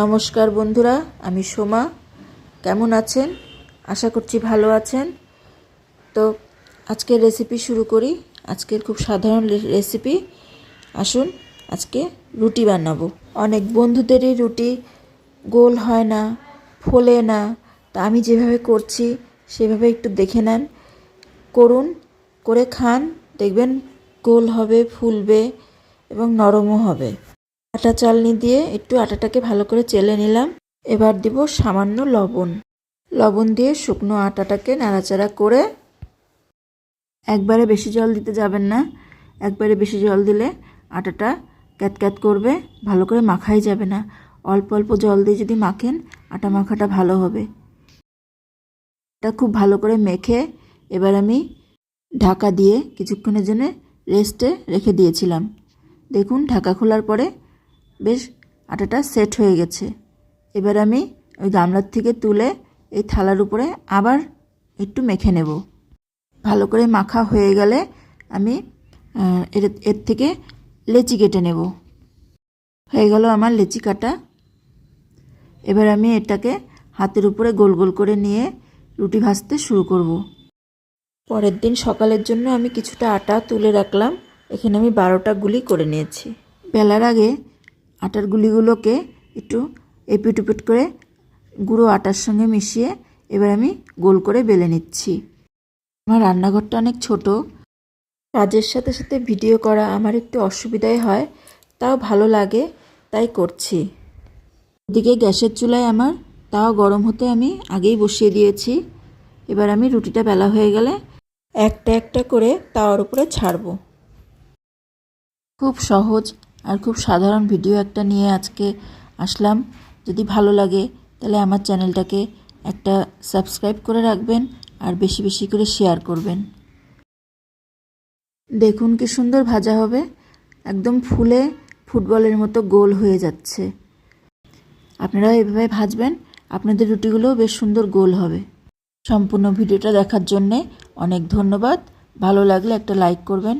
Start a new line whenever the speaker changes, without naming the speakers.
নমস্কার বন্ধুরা, আমি সোমা। কেমন আছেন? আশা করছি ভালো আছেন। তো আজকের রেসিপি শুরু করি। আজকের খুব সাধারণ রেসিপি আসুন, আজকে রুটি বানাবো। অনেক বন্ধুদেরই রুটি গোল হয় না, ফোলে না। তা আমি যেভাবে করছি, সেভাবে একটু দেখে নেন। করুন, করে খান। দেখবেন গোল হবে, ফুলবে এবং নরমও হবে। আটা চালনি দিয়ে একটু আটাটাকে ভালো করে চেলে নিলাম। এবার দিব সামান্য লবণ। লবণ দিয়ে শুকনো আটাটাকে নাড়াচাড়া করে একবারে বেশি জল দিতে যাবেন না। একবারে বেশি জল দিলে আটাটা ক্যাতক্যাত করবে, ভালো করে মাখাই যাবে না। অল্প অল্প জল দিয়ে যদি মাখেন, আটা মাখাটা ভালো হবে। এটা খুব ভালো করে মেখে এবার আমি ঢাকা দিয়ে কিছুক্ষণের জন্য রেস্টে রেখে দিয়েছিলাম। দেখুন, ঢাকা খোলার পরে বেশ, আটাটা সেট হয়ে গেছে। এবার আমি ওই গামলার থেকে তুলে এই থালার উপরে আবার একটু মেখে নেব। ভালো করে মাখা হয়ে গেলে আমি এর এর থেকে লেচি কেটে নেব। হয়ে গেল আমার লেচি কাটা। এবার আমি এটাকে হাতের উপরে গোল গোল করে নিয়ে রুটি ভাজতে শুরু করব। পরের দিন সকালের জন্য আমি কিছুটা আটা তুলে রাখলাম। এখানে আমি বারোটা গুলি করে নিয়েছি। বেলার আগে আটার গুলিগুলোকে একটু এপিট উপিট করে গুঁড়ো আটার সঙ্গে মিশিয়ে এবার আমি গোল করে বেলে নিচ্ছি। আমার রান্নাঘরটা অনেক ছোট। কাজের সাথে সাথে ভিডিও করা আমার একটু অসুবিধাই হয়, তাও ভালো লাগে, তাই করছি। ওদিকে গ্যাসের চুলায় আমার তাও গরম হতে আমি আগেই বসিয়ে দিয়েছি। এবার আমি রুটিটা বেলা হয়ে গেলে একটা একটা করে তাওয়ার উপরে ছাড়বো। খুব সহজ আর খুব সাধারণ ভিডিও একটা নিয়ে আজকে আসলাম। যদি ভালো লাগে, তাহলে আমার চ্যানেলটাকে একটা সাবস্ক্রাইব করে রাখবেন আর বেশি বেশি করে শেয়ার করবেন। দেখুন কি সুন্দর ভাজা হবে। একদম ফুলে ফুটবলের মতো গোল হয়ে যাচ্ছে। আপনারাও এভাবে ভাজবেন, আপনাদের রুটিগুলোও বেশ সুন্দর গোল হবে। সম্পূর্ণ ভিডিওটা দেখার জন্যে অনেক ধন্যবাদ। ভালো লাগলে একটা লাইক করবেন।